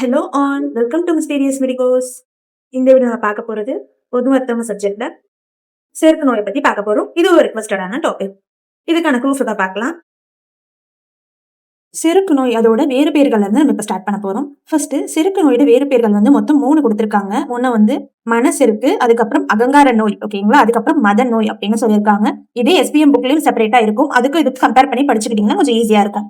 Hello and welcome to mysterious medicos இந்த video நான் பார்க்க போகிறது பொது மருத்துவ சப்ஜெக்டில் செருக்கு நோயை பற்றி பார்க்க போகிறோம் இது ஒரு ரெக்வஸ்டடான டாபிக் இதுக்கான ப்ரூஃப் தான் பார்க்கலாம். செருக்கு நோய் அதோட வேறு பேர்கள் வந்து நம்ம இப்போ ஸ்டார்ட் பண்ண போகிறோம் ஃபர்ஸ்ட் செருக்கு நோயோட வேறு பேர்கள் வந்து மொத்தம் மூணு கொடுத்துருக்காங்க. ஒன்று வந்து மனசெருக்கு அதுக்கப்புறம் அகங்கார நோய் ஓகேங்களா அதுக்கப்புறம் மத நோய் அப்படின்னு சொல்லியிருக்காங்க. இதே எஸ்பிஎம் புக்லையும் செப்பரேட்டாக இருக்கும். அதுக்கு இதுக்கு கம்பேர் பண்ணி படிச்சுக்கிட்டிங்கன்னா கொஞ்சம் ஈஸியாக இருக்கும்.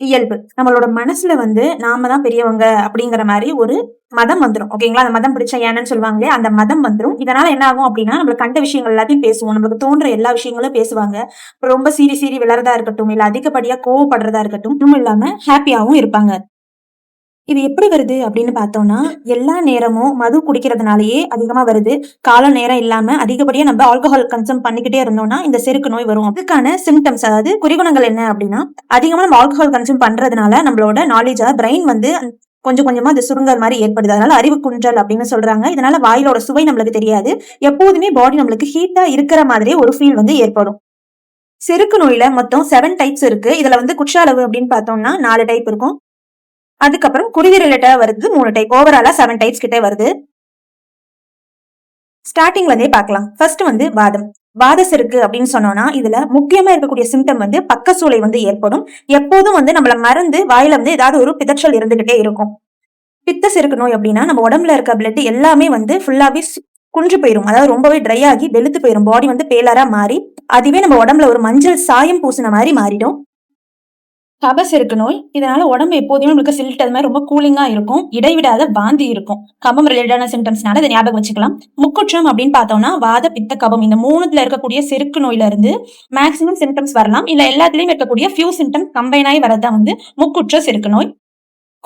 இயல்பு. நம்மளோட மனசுல வந்து நாம தான் பெரியவங்க அப்படிங்கிற மாதிரி ஒரு மதம் வந்துடும் ஓகேங்களா அந்த மதம் பிடிச்ச ஏன்னு சொல்லுவாங்களே அந்த மதம் வந்துடும் இதனால என்ன ஆகும் அப்படின்னா நம்மளுக்கு கண்ட விஷயங்கள் எல்லாத்தையும் பேசுவோம். நம்மளுக்கு தோன்ற எல்லா விஷயங்களும் பேசுவாங்க. ரொம்ப சீரி சீரி விளறதா இருக்கட்டும் இல்ல அதிகப்படியா கோவப்படுறதா இருக்கட்டும் இன்னும் இல்லாம ஹாப்பியாவும் இருப்பாங்க. இது எப்படி வருது அப்படின்னு பார்த்தோம்னா எல்லா நேரமும் மது குடிக்கிறதுனாலயே அதிகமா வருது. கால நேரம் இல்லாம அதிகப்படியா நம்ம ஆல்கஹால் கன்சூம் பண்ணிக்கிட்டே இருந்தோம்னா இந்த செருக்கு நோய் வரும். அதுக்கான சிம்டம்ஸ் அதாவது குறிகுணங்கள் என்ன அப்படின்னா அதிகமா நம்ம ஆல்கஹால் கன்சூம் பண்றதுனால நம்மளோட நாலேஜா பிரெயின் வந்து கொஞ்சம் கொஞ்சமா அது சுருங்கல் மாதிரி ஏற்படுது. அதனால அறிவு குன்றல் அப்படின்னு சொல்றாங்க. இதனால வாயிலோட சுவை நம்மளுக்கு தெரியாது. எப்போதுமே பாடி நம்மளுக்கு ஹீட்டா இருக்கிற மாதிரி ஒரு ஃபீல் வந்து ஏற்படும். செருக்கு நோயில மொத்தம் செவன் டைப்ஸ் இருக்கு. இதுல வந்து குற்ற அளவு அப்படின்னு பார்த்தோம்னா நாலு டைப் இருக்கும். அதுக்கப்புறம் குருவி ரிலேட்டடா வருது மூணு டைப் ஓவராலா செவன் டைப்ஸ் கிட்டே வருது. ஸ்டார்டிங்ல இருந்தே பார்க்கலாம். ஃபர்ஸ்ட் வந்து வாதம். வாத செருக்கு அப்படின்னு சொன்னோம்னா இதுல முக்கியமா இருக்கக்கூடிய சிம்டம் வந்து பக்க சூளை வந்து ஏற்படும். எப்போதும் வந்து நம்மள மறந்து வாயில வந்து ஏதாவது ஒரு பிதற்றல் இருந்துகிட்டே இருக்கும். பித்த செருக்கு நோய் அப்படின்னா நம்ம உடம்புல இருக்க பிளட் எல்லாமே வந்து ஃபுல்லாவே குன்று போயிரும். அதாவது ரொம்பவே ட்ரை ஆகி வெளுத்து போயிரும். பாடி வந்து பேலரா மாறி அதுவே நம்ம உடம்புல ஒரு மஞ்சள் சாயம் பூசின மாதிரி மாறிடும். கபசெருக்கு நோய் இதனால உடம்பு எப்போதுமே உங்களுக்கு சில்ட் அது மாதிரி ரொம்ப கூலிங்கா இருக்கும். இடைவிடாத பாந்தி இருக்கும். கபம் ரிலேட்டடான சிம்டம்ஸ்னால இதை ஞாபகம் வச்சுக்கலாம். முக்குற்றம் அப்படின்னு பார்த்தோம்னா வாத பித்த கபம் இந்த மூணுல இருக்கக்கூடிய செருக்கு நோயில இருந்து மேக்சிமம் சிம்டம்ஸ் வரலாம். இல்ல எல்லாத்துலயும் இருக்கக்கூடிய ஃபியூ சிம்டம்ஸ் கம்பைன் ஆகி வரதான் வந்து முக்குற்ற செருக்கு நோய்.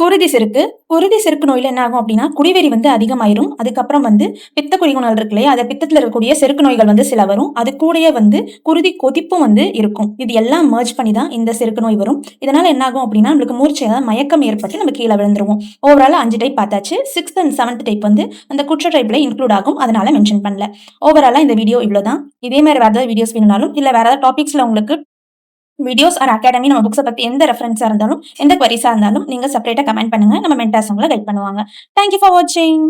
குருதி செருக்கு. குருதி செருக்கு நோயில் என்ன ஆகும் அப்படின்னா குடிவெறி வந்து அதிகமாயிரும். அதுக்கப்புறம் வந்து பித்த குடிகுணல் இருக்கு இல்லையா? அதை பித்தத்தில் இருக்கக்கூடிய செருக்கு நோய்கள் வந்து சில வரும். அது கூடயே வந்து குருதி கொதிப்பும் வந்து இருக்கும். இது எல்லாம் மர்ஜ் பண்ணி தான் இந்த செருக்கு நோய் வரும். இதனால என்ன ஆகும் அப்படின்னா நம்மளுக்கு மூர்ச்சை அதாவது மயக்கம் ஏற்பட்டு நம்ம கீழே விழுந்துருவோம். ஓவரால் அஞ்சு டைப் பார்த்தாச்சு. சிக்ஸ்த் அண்ட் செவன்த் டைப் வந்து அந்த குற்ற டைப்ல இன்க்ளூட் ஆகும். அதனால மென்ஷன் பண்ணல. ஓவராலாக இந்த வீடியோ இவ்வளோதான் இதே மாதிரி வேறு ஏதாவது வீடியோஸ் வேணும்னாலும் இல்லை வேற ஏதாவது டாபிக்ஸ்ல உங்களுக்கு வீடியோஸ் ஆர் அகாடமி நம்ம புக்ஸை பற்றி எந்த ரெஃபரன்ஸாக இருந்தாலும் எந்த குவரிஸாக இருந்தாலும் நீங்கள் செப்பரேட்டாக கமெண்ட் பண்ணுங்கள் நம்ம மென்டாஸ் உங்களை கைட் பண்ணுவாங்க. தேங்க்யூ ஃபார் வாட்சிங்